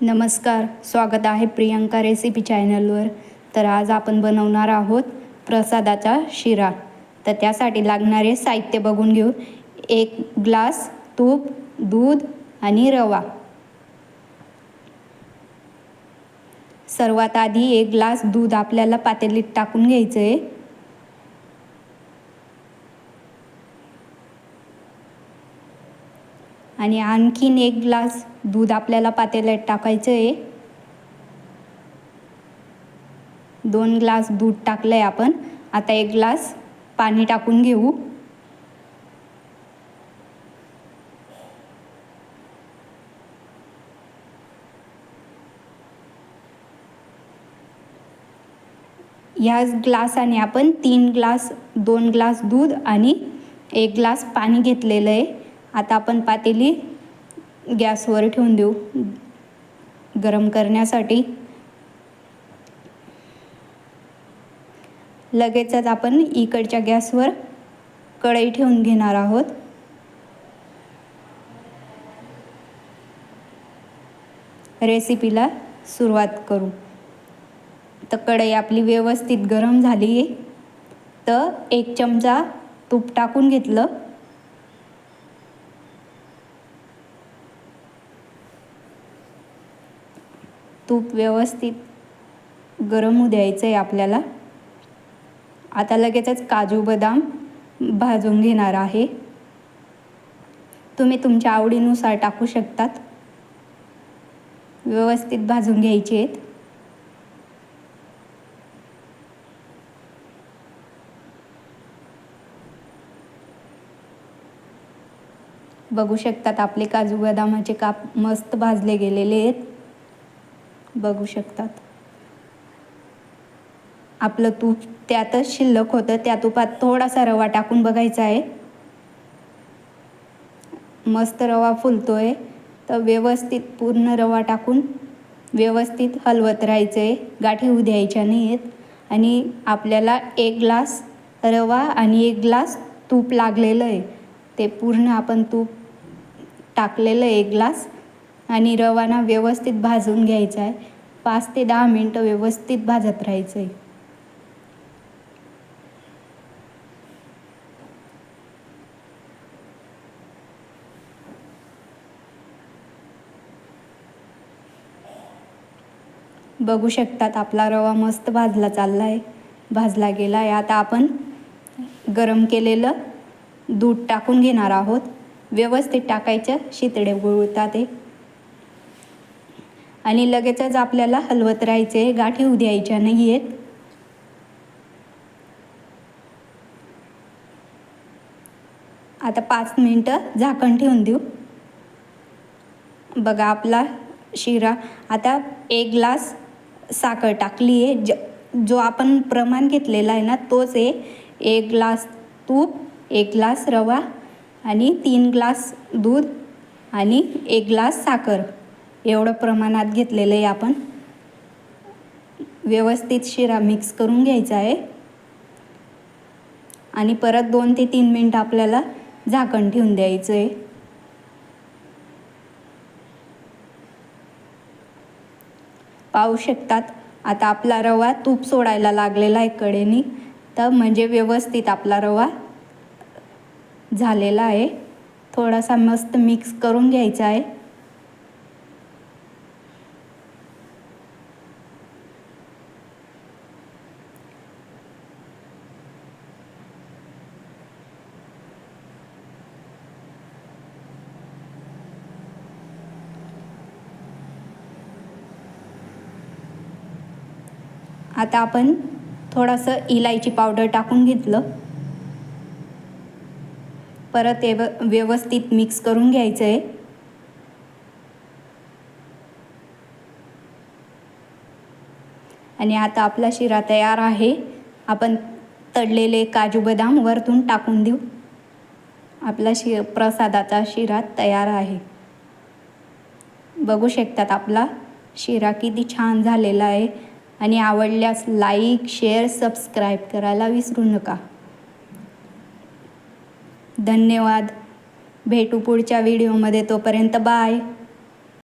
नमस्कार स्वागत आहे प्रियंका रेसिपी चॅनलवर. तर आज आपण बनवणार आहोत प्रसादाचा शिरा. तर त्यासाठी लागणारे साहित्य बघून घेऊ. एक ग्लास तूप दूध आणि रवा. सर्वात आधी एक ग्लास दूध आपल्याला पातेलीत टाकून घ्यायचं आहे आणि आणखीन एक ग्लास दूध आपल्याला पातेल्यात टाकायचं आहे दोन ग्लास दूध टाकलं आहे आपण. आता एक ग्लास पाणी टाकून घेऊ. ह्याच ग्लासाने आपण तीन ग्लास दोन ग्लास दूध आणि एक ग्लास पाणी घेतलेलं आहे आता आपण पातेली गॅसवर ठेवून देऊ. गरम करण्यासाठी. लगेचच आपण इकडच्या गॅसवर कढई ठेवून घेणार आहोत. रेसिपीला सुरुवात करू. तर कढई आपली व्यवस्थित गरम झाली आहे तर एक चमचा तूप टाकून घेतलं. तूप व्यवस्थित गरम होऊ द्यायचं आहे आपल्याला. आता लगेचच काजू बदाम भाजून घेणार आहे. तुम्ही तुमच्या आवडीनुसार टाकू शकतात. व्यवस्थित भाजून घ्यायचे आहेत. बघू शकतात आपले काजू बदामाचे काप मस्त भाजले गेलेले आहेत. बघू शकतात. आपलं तूप त्यातच शिल्लक होतं त्या तुपात थोडासा रवा टाकून बघायचा आहे. मस्त रवा फुलतोय तर व्यवस्थित पूर्ण रवा टाकून व्यवस्थित हलवत राहायचं आहे गाठी होऊ द्यायच्या नाही आहेत आणि आपल्याला एक ग्लास रवा आणि एक ग्लास तूप लागलेलं आहे. ते पूर्ण आपण तूप टाकलेलं आहे एक ग्लास. आणि रवाना व्यवस्थित भाजून घ्यायचा आहे पाच ते दहा मिनटं व्यवस्थित भाजत राहायचं आहे बघू शकतात आपला रवा मस्त भाजला चालला आहे भाजला गेला आहे आता आपण गरम केलेलं दूध टाकून घेणार आहोत. व्यवस्थित टाकायचं. शितडे गुळतात ते. आणि लगेचच आपल्याला हलवत राहायचे गाठी होऊ द्यायच्या नाही आहेत आता पाच मिनटं झाकण ठेवून देऊ. बघा आपला शिरा आता एक ग्लास साखर टाकली आहे ज जो आपण प्रमाण घेतलेला आहे ना तोच आहे. एक ग्लास तूप एक ग्लास रवा आणि तीन ग्लास दूध आणि एक ग्लास साखर. एवढं प्रमाणात घेतलेलं आहे आपण. व्यवस्थित शिरा मिक्स करून घ्यायचा आहे. आणि परत दोन ते तीन मिनटं आपल्याला झाकण ठेवून द्यायचं आहे. पाहू शकतात आता आपला रवा तूप सोडायला लागलेला आहे कडेनी. तर म्हणजे व्यवस्थित आपला रवा झालेला आहे. थोडासा मस्त मिक्स करून घ्यायचा आहे. आता आपण थोडंसं इलायची पावडर टाकून घेतलं. परत एव व्यवस्थित मिक्स करून घ्यायचं आहे आणि आता आपला शिरा तयार आहे. आपण तळलेले काजू बदाम वरतून टाकून देऊ. आपला शि प्रसादाचा शिरा तयार आहे. बघू शकतात आपला शिरा किती छान झालेला आहे. आणि आवडल्यास लाईक शेअर सबस्क्राईब करायला विसरू नका. धन्यवाद. भेटू पुढच्या व्हिडिओमध्ये तोपर्यंत बाय